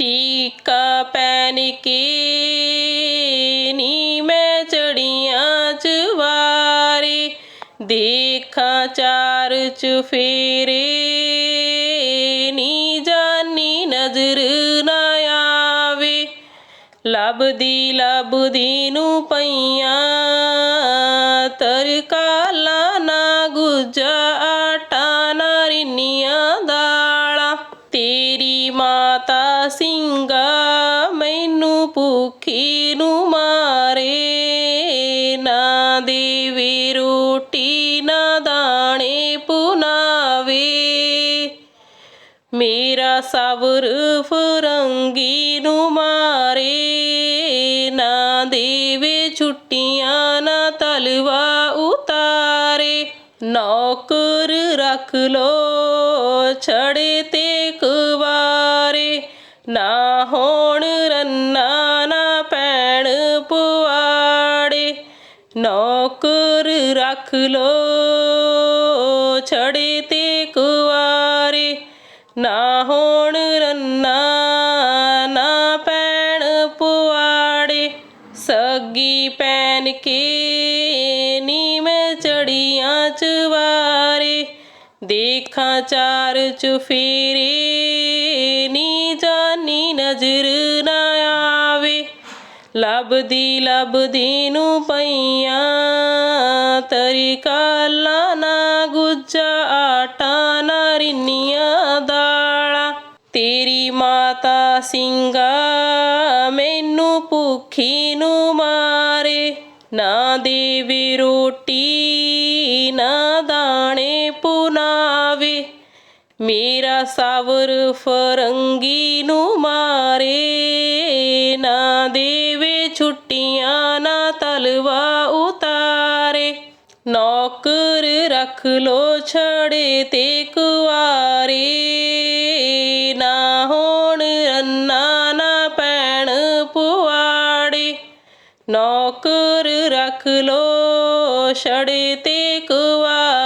ਟੀਕਾ ਪੈਨ ਕੇ ਨੀ ਮੈਂ ਚੜੀਆਂ ਚਵਾਰੇ ਦੇਖਾਂ ਚਾਰ ਚੁਫੇਰੇ ਨੀ ਜਾਨੀ ਨਜ਼ਰ ਨਾ ਆਵੇ, ਲੱਭਦੀ ਲੱਭਦੀ ਨੂੰ ਪਈਆਂ। ਤਰਕਾਲਾ ਨਾ ਗੁੱਜਾ, ਆਟਾ ਨਾ ਰਿੰਨੀਆਂ ਦਾਲਾਂ। ਤੇਰੀ ਭੁੱਖੀ ਨੂੰ ਮਾਰੇ, ਨਾ ਦੇਵੇ ਰੋਟੀ, ਨਾ ਦਾਣੇ ਪੁਨਾਵੇ। ਮੇਰਾ ਸਬਰ ਫਰੰਗੀ ਨੂੰ ਮਾਰੇ, ਨਾ ਦੇਵੇ ਛੁੱਟੀਆਂ, ਨਾ ਤਲਵਾ ਉਤਾਰੇ। ਨੌਕਰ ਰੱਖ ਲੋ, ਛੜੇ ਤੇ ਕੁਵਾਰੇ, ਨਾ ਹੋਣ ਰੰਨਾ ਨੌਕਰ ਰੱਖ ਲੋ, ਛੜੇ ਤੇ ਕੁਵਾਰੇ। ਨਾ ਹੋਣ ਰੰਨਾ, ਨਾ ਪੈਣ ਪੁਆੜੇ। ਸੱਗੀ ਪੈਨ ਕੇ ਨੀ ਮੈਂ ਚੜੀਆਂ ਚਵਾਰੇ ਦੇਖਾਂ ਚਾਰ ਚੁਫੇਰੇ ਨੀ ਜਾਨੀ ਨਜ਼ਰ ਲੱਭਦੀ ਲੱਭਦੀ ਨੂੰ ਪਈਆਂ ਤਰੀਕਾਲਾ ਨਾ ਗੁੱਜਾ ਆਟਾ ਨਾ ਰਿੰਨੀਆਂ ਦਾਲਾਂ। ਤੇਰੀ ਮਾਤਾ ਸਿੰਘਾ ਮੈਨੂੰ ਭੁੱਖੀ ਨੂੰ ਮਾਰੇ, ਨਾ ਦੇਵੀ ਰੋਟੀ, ਨਾ ਦਾਣੇ ਪੁਨਾ ਮੇਰਾ ਸਾਵਰ ਫਰੰਗੀ ਨੂੰ ਮਾਰੇ, ਨਾ ਦੇਵੇ ਛੁੱਟੀਆਂ, ਨਾ ਤਲਵਾ ਉਤਾਰੇ। ਨੌਕਰ ਰੱਖ ਲੋ ਛੜੇ ਤੇ ਕੁਆਰੇ ਨਾ ਹੋਣ ਅੰਨਾ, ਨਾ ਪੈਣ ਪੁਆੜੇ। ਨੌਕਰ ਰੱਖ ਲੋ ਛੜੇ ਤੇ ਕੁਵਾਰੇ।